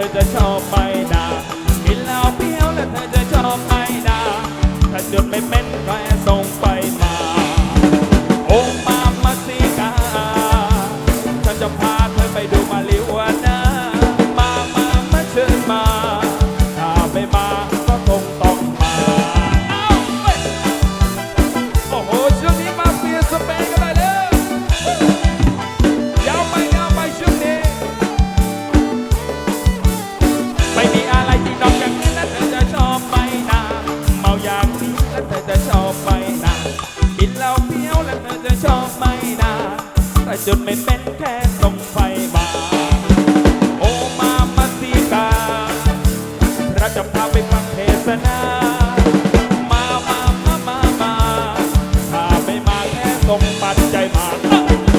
ธอจะชอบไม่ได้กินเหล้าเปรี้ยวแล้วเธอจะชอบไม่ได้ถ้าจุดไม่เป็น 在忙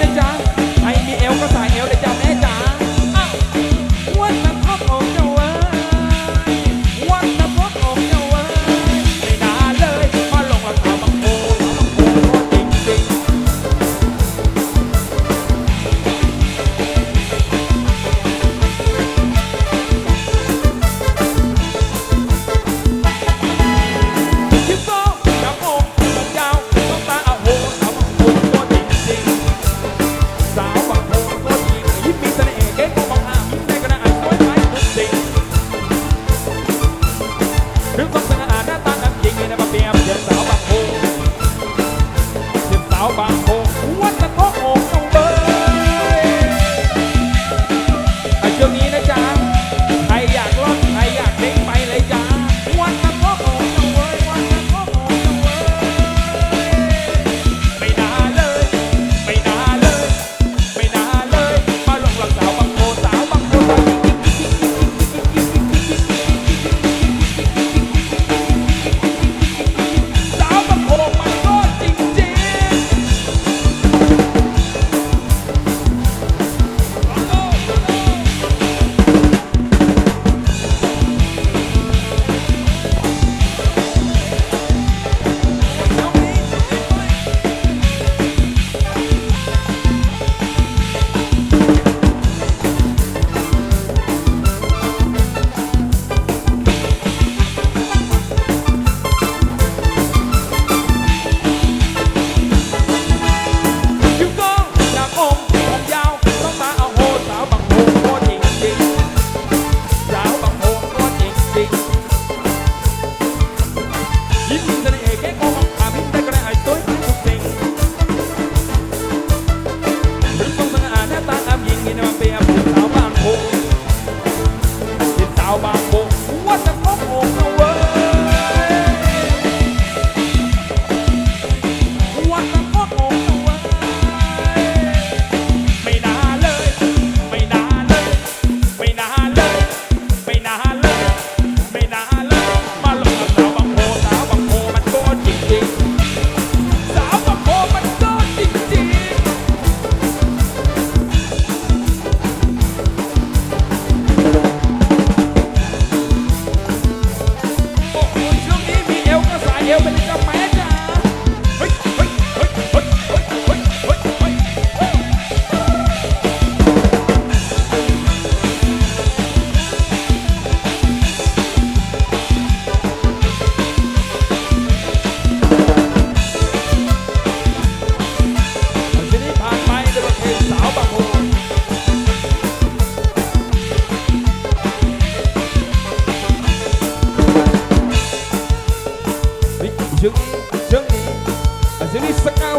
นะจ๊ะใครมีเอวก็ใส่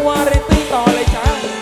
วาไรตี้ต่อเลยจ้า